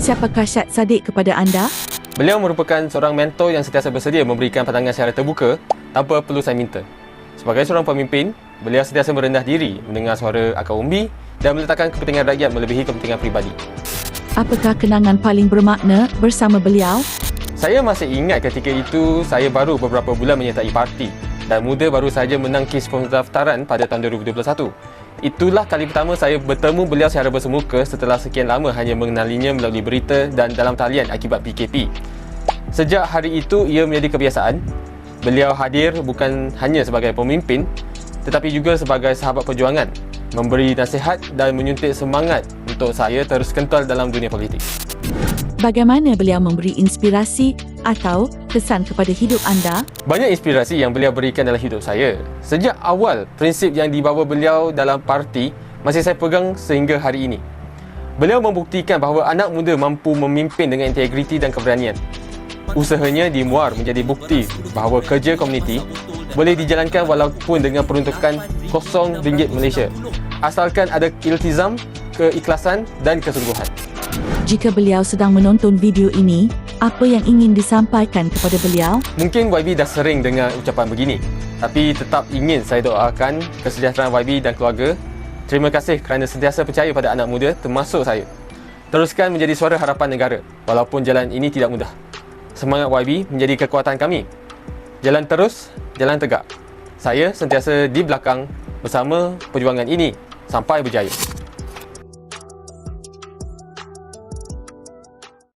Siapakah Syed Saddiq kepada anda? Beliau merupakan seorang mentor yang sentiasa bersedia memberikan pandangan secara terbuka tanpa perlu saya minta. Sebagai seorang pemimpin, beliau sentiasa merendah diri mendengar suara akar umbi dan meletakkan kepentingan rakyat melebihi kepentingan peribadi. Apakah kenangan paling bermakna bersama beliau? Saya masih ingat ketika itu saya baru beberapa bulan menyertai parti dan muda baru saja menang kes pendaftaran pada tahun 2021. Itulah kali pertama saya bertemu beliau secara bersemuka setelah sekian lama hanya mengenalinya melalui berita dan dalam talian akibat PKP. Sejak hari itu ia menjadi kebiasaan. Beliau hadir bukan hanya sebagai pemimpin tetapi juga sebagai sahabat perjuangan, memberi nasihat dan menyuntik semangat untuk saya terus kental dalam dunia politik. Bagaimana beliau memberi inspirasi atau kesan kepada hidup anda? Banyak inspirasi yang beliau berikan dalam hidup saya. Sejak awal, prinsip yang dibawa beliau dalam parti masih saya pegang sehingga hari ini. Beliau membuktikan bahawa anak muda mampu memimpin dengan integriti dan keberanian. Usahanya dimuar menjadi bukti bahawa kerja komuniti boleh dijalankan walaupun dengan peruntukan kosong ringgit Malaysia. Asalkan ada iltizam, keikhlasan dan kesungguhan. Jika beliau sedang menonton video ini, apa yang ingin disampaikan kepada beliau? Mungkin YB dah sering dengar ucapan begini Tapi tetap ingin saya doakan kesejahteraan YB dan keluarga. Terima kasih kerana sentiasa percaya pada anak muda termasuk saya. Teruskan menjadi suara harapan negara Walaupun jalan ini tidak mudah. Semangat YB menjadi kekuatan kami. Jalan terus, jalan tegak. Saya sentiasa di belakang bersama perjuangan ini. Sampai berjaya